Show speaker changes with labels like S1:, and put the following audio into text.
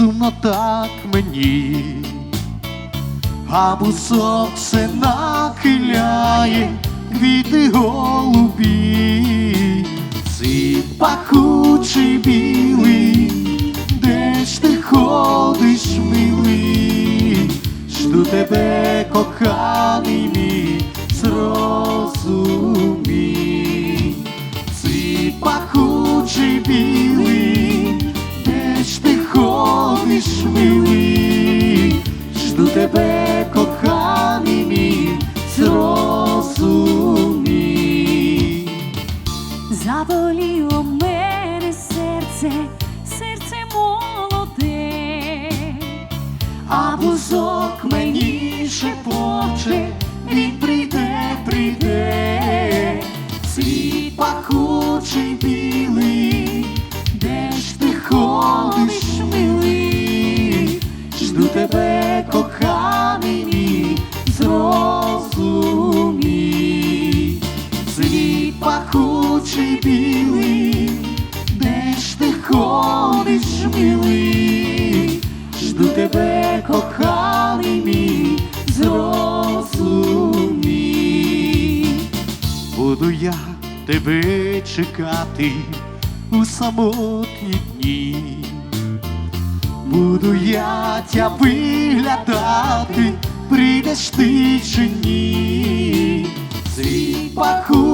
S1: сумно так мені, а все нахиляє, квіти голубі, цвіт пахучий білий, де ж ти ходиш, милий, жду тебе, коханий мій, зрозумій. Цвіт пахучий білий, ходиш, милий, жду тебе, коханий мій, зрозумій.
S2: Заболіло мене серце, серце молоде,
S1: А бузок мені шепоче, він прийде, прийде, світ пахучий білий, де ж ти ходиш, пахучий білий, де ж ти ходиш, милий, жду тебе, коханий мій, зрозумій. Буду я тебе чекати у самотні дні. Буду я тя виглядати, прийдеш ти чи ні. Світ пахучий